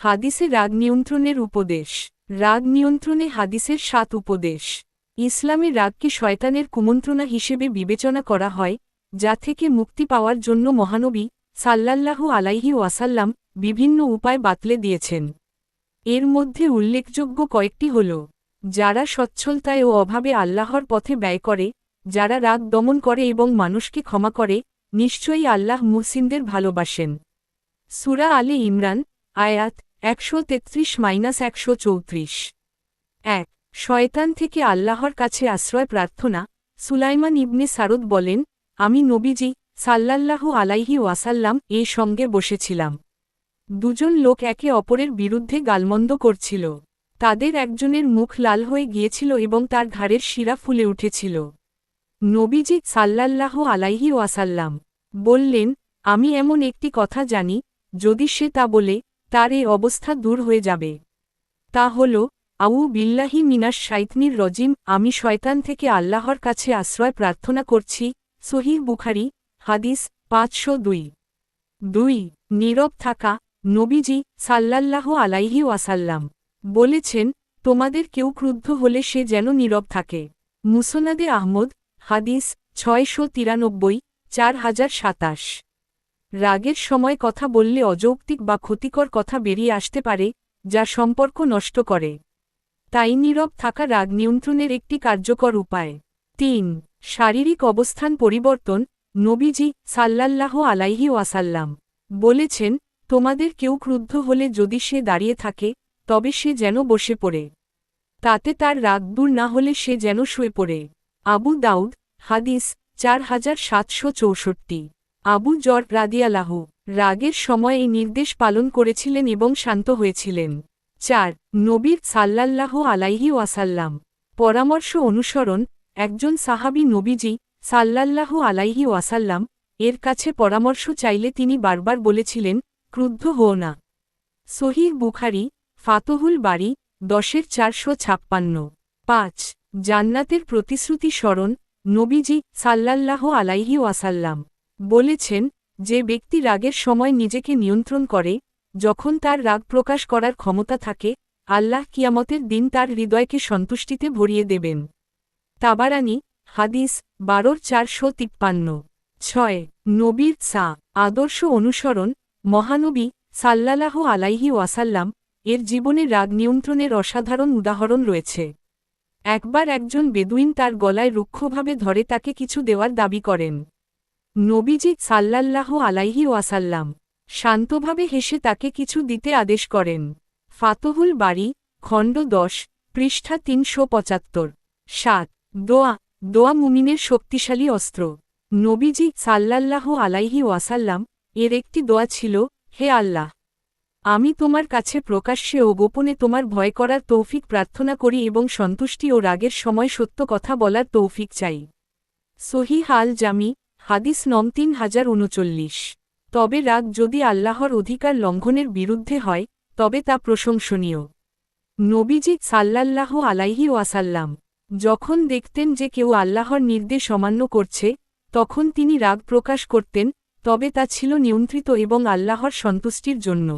হাদিসে রাগ নিয়ন্ত্রণের উপদেশ। রাগ নিয়ন্ত্রণে হাদিসের সাত উপদেশ। ইসলামে রাগকে শয়তানের কুমন্ত্রণা হিসেবে বিবেচনা করা হয়, যা থেকে মুক্তি পাওয়ার জন্য মহানবী সাল্লাল্লাহু আলাইহি ওয়াসাল্লাম বিভিন্ন উপায় বাতলে দিয়েছেন। এর মধ্যে উল্লেখযোগ্য কয়েকটি হল, যারা সচ্ছলতায় ও অভাবে আল্লাহর পথে ব্যয় করে, যারা রাগ দমন করে এবং মানুষকে ক্ষমা করে, নিশ্চয়ই আল্লাহ মুহসিনদের ভালোবাসেন। সুরা আলে ইমরান, আয়াত একশো তেত্রিশ মাইনাস একশো চৌত্রিশ। এক, শয়তান থেকে আল্লাহর কাছে আশ্রয় প্রার্থনা, সুলাইমান ইবনে সারদ বলেন, আমি নবীজি, সাল্লাল্লাহু আলাইহি ওয়াসাল্লাম, এ সঙ্গে বসেছিলাম। দুজন লোক একে অপরের বিরুদ্ধে গালমন্দ করছিল। তাদের একজনের মুখ লাল হয়ে গিয়েছিল এবং তার ঘাড়ের শিরা ফুলে উঠেছিল। নবীজি, সাল্লাল্লাহু আলাইহি ওয়াসাল্লাম, বললেন, আমি এমন একটি কথা জানি, যদি সে তা বলে তার এই অবস্থা দূর হয়ে যাবে। তা হল আউ বিল্লাহি মিনাস শাইতনির রজিম, আমি শয়তান থেকে আল্লাহর কাছে আশ্রয় প্রার্থনা করছি, সহিহ বুখারি, হাদিস পাঁচশো দুই। দুই, নীরব থাকা, নবীজি সাল্লাল্লাহ আলাইহি ওয়াসাল্লাম, বলেছেন, তোমাদের কেউ ক্রুদ্ধ হলে সে যেন নীরব থাকে। মুসনাদে আহমদ, হাদিস ছয়শো তিরানব্বই, চার হাজার সাতাশ। রাগের সময় কথা বললে অযৌক্তিক বা ক্ষতিকর কথা বেরিয়ে আসতে পারে, যা সম্পর্ক নষ্ট করে। তাই নীরব থাকা রাগ নিয়ন্ত্রণের একটি কার্যকর উপায়। তিন, শারীরিক অবস্থান পরিবর্তন, নবীজি সাল্লাল্লাহ আলাইহি ওয়াসাল্লাম বলেছেন, তোমাদের কেউ ক্রুদ্ধ হলে যদি সে দাঁড়িয়ে থাকে, তবে সে যেন বসে পড়ে। তাতে তার রাগ দূর না হলে সে যেন শুয়ে পড়ে। আবু দাউদ, হাদিস চার হাজার সাতশো চৌষট্টি। আবু জর রাদিয়ালাহু রাগের সময় এই নির্দেশ পালন করেছিলেন এবং শান্ত হয়েছিলেন। চার নবীর সাল্লাল্লাহ আলাইহি ওয়াসাল্লাম, পরামর্শ অনুসরণ, একজন সাহাবি নবীজি সাল্লাল্লাহু আলাইহি ওয়াসাল্লাম, এর কাছে পরামর্শ চাইলে তিনি বারবার বলেছিলেন, ক্রুদ্ধ হও না। সহির বুখারি, ফাতহুল বাড়ি দশের চারশো ছাপ্পান্ন। পাঁচ, জান্নাতের প্রতিশ্রুতি স্মরণ, নবীজি সাল্লাল্লাহ আলাইহি ওয়াসাল্লাম। বলেছেন যে ব্যক্তি রাগের সময় নিজেকে নিয়ন্ত্রণ করে, যখন তার রাগ প্রকাশ করার ক্ষমতা থাকে, আল্লাহ কিয়ামতের দিন তার হৃদয়কে সন্তুষ্টিতে ভরিয়ে দেবেন। তাবারানি, হাদিস, বারোর চারশো তিপ্পান্ন। ছয়, নবীর সা আদর্শ অনুসরণ, মহানবী সাল্লালাহ আলাইহি ওয়াসাল্লাম, এর জীবনে রাগ নিয়ন্ত্রণের অসাধারণ উদাহরণ রয়েছে। একবার একজন বেদুইন তার গলায় রুক্ষভাবে ধরে তাকে কিছু দেওয়ার দাবি করেন। নবীজি সাল্লাল্লাহ আলাইহি ওয়াসাল্লাম শান্তভাবে হেসে তাকে কিছু দিতে আদেশ করেন। ফাতহুল বাড়ি খণ্ড দশ, পৃষ্ঠা তিনশো পঁচাত্তর। সাত, দোয়া দোয়া মুমিনের শক্তিশালী অস্ত্র। নবীজি সাল্লাল্লাহ আলাইহি ওয়াসাল্লাম, এর একটি দোয়া ছিল, হে আল্লাহ! আমি তোমার কাছে প্রকাশ্যে ও গোপনে তোমার ভয় করার তৌফিক প্রার্থনা করি এবং সন্তুষ্টি ও রাগের সময় সত্য কথা বলার তৌফিক চাই। সহি হাল জামি হাদিস নম তিন হাজার উনচল্লিশ। তবে রাগ যদি আল্লাহর অধিকার লঙ্ঘনের বিরুদ্ধে হয়, তবে তা প্রশংসনীয়। নবীজি সাল্লাল্লাহ আলাইহি ওয়াসাল্লাম, যখন দেখতেন যে কেউ আল্লাহর নির্দেশ অমান্য করছে, তখন তিনি রাগ প্রকাশ করতেন, তবে তা ছিল নিয়ন্ত্রিত এবং আল্লাহর সন্তুষ্টির জন্য।